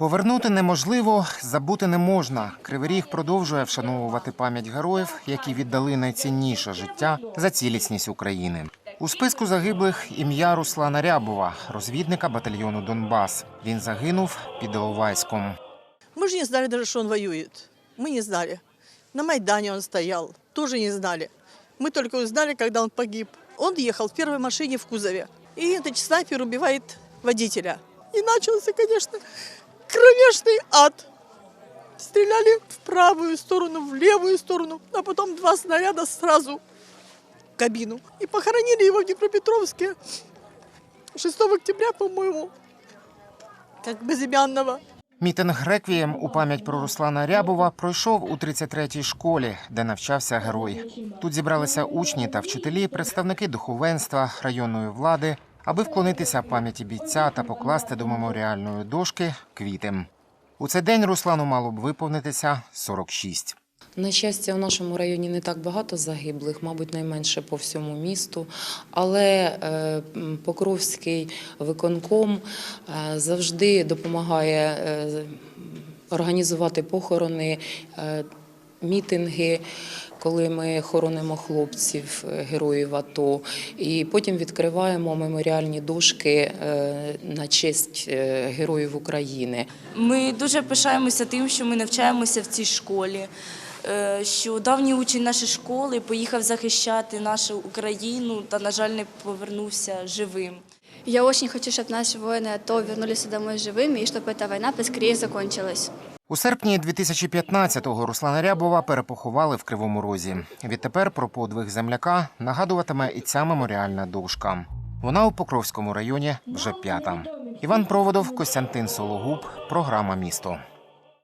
Повернути неможливо, забути не можна. Кривий Ріг продовжує вшановувати пам'ять героїв, які віддали найцінніше життя за цілісність України. У списку загиблих ім'я Руслана Рябова, розвідника батальйону Донбас. Він загинув під Іловайськом. Мы же не знали даже, что он воюет. Мы не знали. На Майдане он стоял, тоже не знали. Мы только узнали, когда он погиб. Он ехал в первой машине в кузове. И этот снайпер убивает водителя. И начался, конечно, кромешный ад. Стреляли в правую сторону, в левую сторону, а потом два снаряда сразу в кабину. И похоронили его в Днепропетровске 6 октября, по-моему, как безымянного. Мітинг реквієм у пам'ять про Руслана Рябова пройшов у 33-й школі, де навчався герой. Тут зібралися учні та вчителі, представники духовенства, районної влади, аби вклонитися пам'яті бійця та покласти до меморіальної дошки квіти. У цей день Руслану мало б виповнитися 46. На щастя, в нашому районі не так багато загиблих, мабуть, найменше по всьому місту. Але е, Покровський виконком е, завжди допомагає е, організувати похорони, мітинги. Коли ми хоронимо хлопців, е, героїв АТО, і потім відкриваємо меморіальні дошки е, на честь е, героїв України. Ми дуже пишаємося тим, що ми навчаємося в цій школі. Що давній учень нашої школи поїхав захищати нашу Україну та, на жаль, не повернувся живим. Я очень хочу, чтобы наши воины АТО вернулись домой живыми и чтобы эта война поскорее закончилась. У серпні 2015-го Руслана Рябова перепоховали в Кривому Розі. Відтепер про подвиг земляка нагадуватиме і ця меморіальна дошка. Вона у Покровському районі вже п'ята. Іван Проводов, Костянтин Сологуб, програма Місто.